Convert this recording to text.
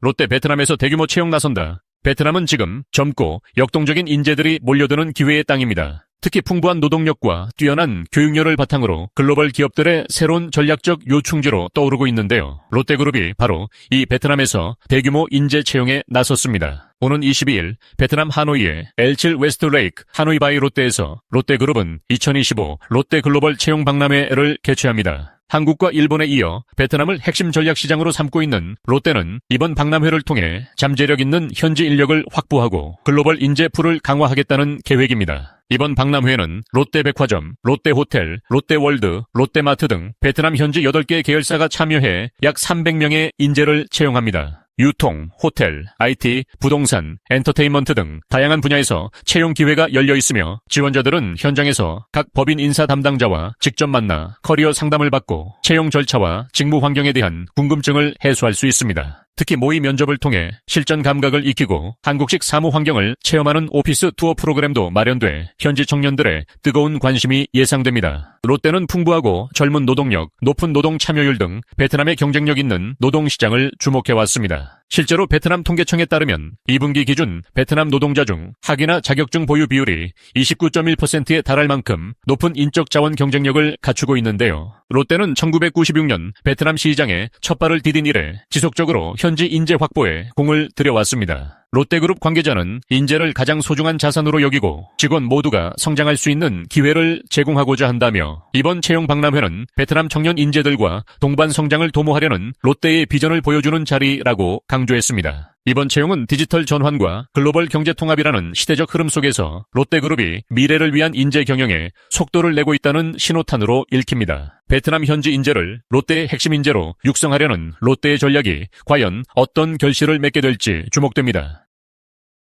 롯데 베트남에서 대규모 채용 나선다. 베트남은 지금 젊고 역동적인 인재들이 몰려드는 기회의 땅입니다. 특히 풍부한 노동력과 뛰어난 교육열을 바탕으로 글로벌 기업들의 새로운 전략적 요충지로 떠오르고 있는데요. 롯데그룹이 바로 이 베트남에서 대규모 인재 채용에 나섰습니다. 오는 22일 베트남 하노이의 L7 웨스트 레이크 하노이 바이 롯데에서 롯데그룹은 2025 롯데 글로벌 채용 박람회를 개최합니다. 한국과 일본에 이어 베트남을 핵심 전략 시장으로 삼고 있는 롯데는 이번 박람회를 통해 잠재력 있는 현지 인력을 확보하고 글로벌 인재풀을 강화하겠다는 계획입니다. 이번 박람회는 롯데백화점, 롯데호텔, 롯데월드, 롯데마트 등 베트남 현지 8개 계열사가 참여해 약 300명의 인재를 채용합니다. 유통, 호텔, IT, 부동산, 엔터테인먼트 등 다양한 분야에서 채용 기회가 열려 있으며 지원자들은 현장에서 각 법인 인사 담당자와 직접 만나 커리어 상담을 받고 채용 절차와 직무 환경에 대한 궁금증을 해소할 수 있습니다. 특히 모의 면접을 통해 실전 감각을 익히고 한국식 사무 환경을 체험하는 오피스 투어 프로그램도 마련돼 현지 청년들의 뜨거운 관심이 예상됩니다. 롯데는 풍부하고 젊은 노동력, 높은 노동 참여율 등 베트남의 경쟁력 있는 노동 시장을 주목해 왔습니다. 실제로 베트남 통계청에 따르면 2분기 기준 베트남 노동자 중 학위나 자격증 보유 비율이 29.1%에 달할 만큼 높은 인적 자원 경쟁력을 갖추고 있는데요. 롯데는 1996년 베트남 시장에 첫 발을 디딘 이래 지속적으로 현지 인재 확보에 공을 들여왔습니다. 롯데그룹 관계자는 인재를 가장 소중한 자산으로 여기고 직원 모두가 성장할 수 있는 기회를 제공하고자 한다며 이번 채용 박람회는 베트남 청년 인재들과 동반 성장을 도모하려는 롯데의 비전을 보여주는 자리라고 강조했습니다. 이번 채용은 디지털 전환과 글로벌 경제 통합이라는 시대적 흐름 속에서 롯데그룹이 미래를 위한 인재 경영에 속도를 내고 있다는 신호탄으로 읽힙니다. 베트남 현지 인재를 롯데의 핵심 인재로 육성하려는 롯데의 전략이 과연 어떤 결실을 맺게 될지 주목됩니다.